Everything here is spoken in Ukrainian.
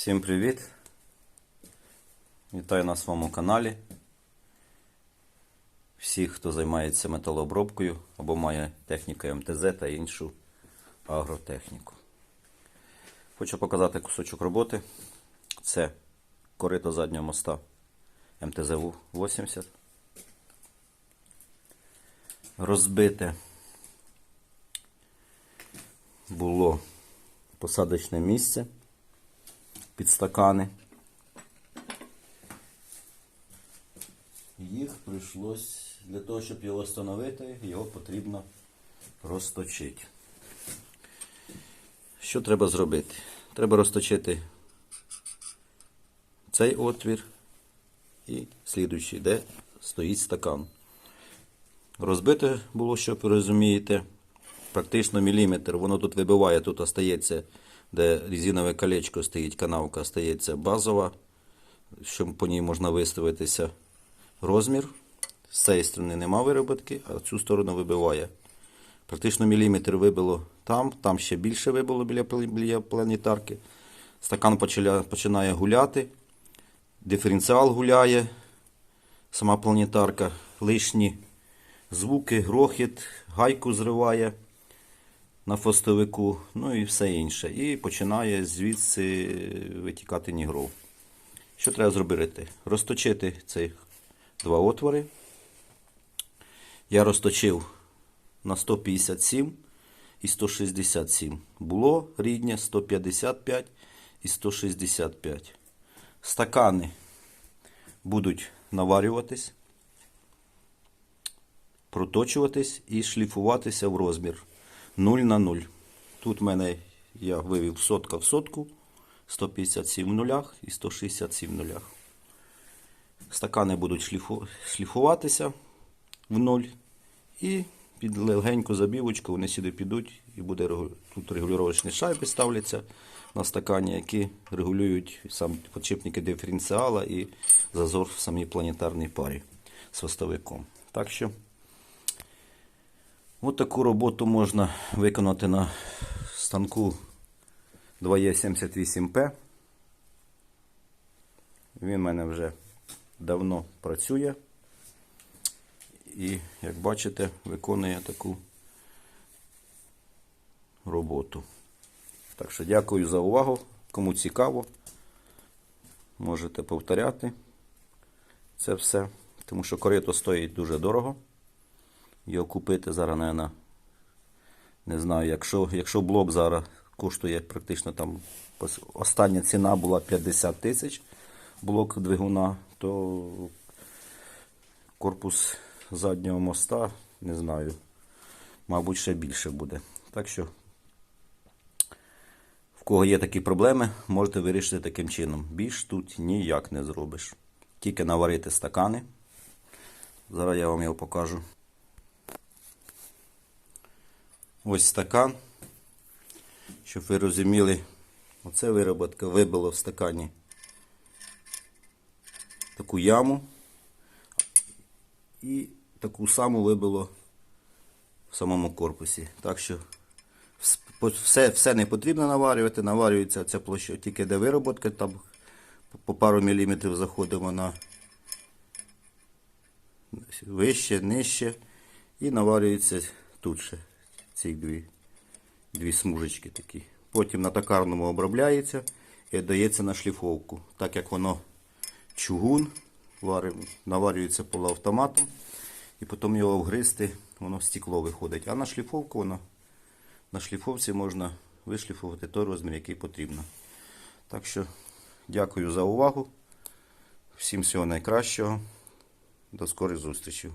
Всім привіт! Вітаю на своєму каналі. Всіх, хто займається металообробкою або має техніку МТЗ та іншу агротехніку. Хочу показати кусочок роботи. Це корито заднього моста МТЗ 80. Розбите було посадочне місце під стакани. Їх прийшлось для того, щоб його встановити, його потрібно розточити. Що треба зробити? Треба розточити цей отвір і слідуючий, де стоїть стакан. Розбите було, щоб розумієте, практично міліметр. Воно тут вибиває, тут остається, де резинове колечко стоїть, канавка остається базова, щоб по ній можна виставитися розмір. З цієї сторони нема вироботки, а цю сторону вибиває. Практично міліметр вибило там, там ще більше вибило біля планетарки. Стакан починає гуляти, диференціал гуляє, сама планетарка, лишні звуки, грохіт, гайку зриває на фостовику, ну і все інше. І починає звідси витікати нігров. Що треба зробити? Розточити ці два отвори. Я розточив на 157 і 167. Було рідне 155 і 165. Стакани будуть наварюватись, проточуватись і шліфуватися в розмір 0 на 0. Тут в мене я вивів сотка в сотку, 157 в нулях і 167 в нулях. Стакани будуть шліфу- шліфуватися в ноль. І під легеньку забівочку вони сюди підуть і буде тут регулювачні шайби ставляться на стакані, які регулюють сам подшипники диференціала і зазор в самій планетарній парі з хвостовиком. Так що от таку роботу можна виконати на станку 2Е78P. Він в мене вже давно працює. І, як бачите, виконує таку роботу. Так що дякую за увагу. Кому цікаво, можете повторяти це все. Тому що корито стоїть дуже дорого. Його купити зараз, наверное, не знаю, якщо, якщо блок зараз коштує практично там остання ціна була 50 тисяч блок двигуна, то корпус заднього моста, не знаю, мабуть, ще більше буде. Так що, в кого є такі проблеми, можете вирішити таким чином. Більш тут ніяк не зробиш. Тільки наварити стакани. Зараз я вам його покажу. Ось стакан. Щоб ви розуміли, оце вироботка вибило в стакані таку яму. І таку саму вибило в самому корпусі. Так що все, все не потрібно наварювати. Наварюється ця площа тільки де вироботка, там по пару міліметрів заходимо на вище, нижче. І наварюється тут ще ці дві, дві смужечки такі. Потім на токарному обробляється і дається на шліфовку. Так як воно чугун, наварюється полуавтоматом, і потім його вгризти, воно в стекло виходить. А на шліфовку воно на шліфовці можна вишліфувати той розмір, який потрібно. Так що дякую за увагу. Всім всього найкращого. До скорих зустрічей.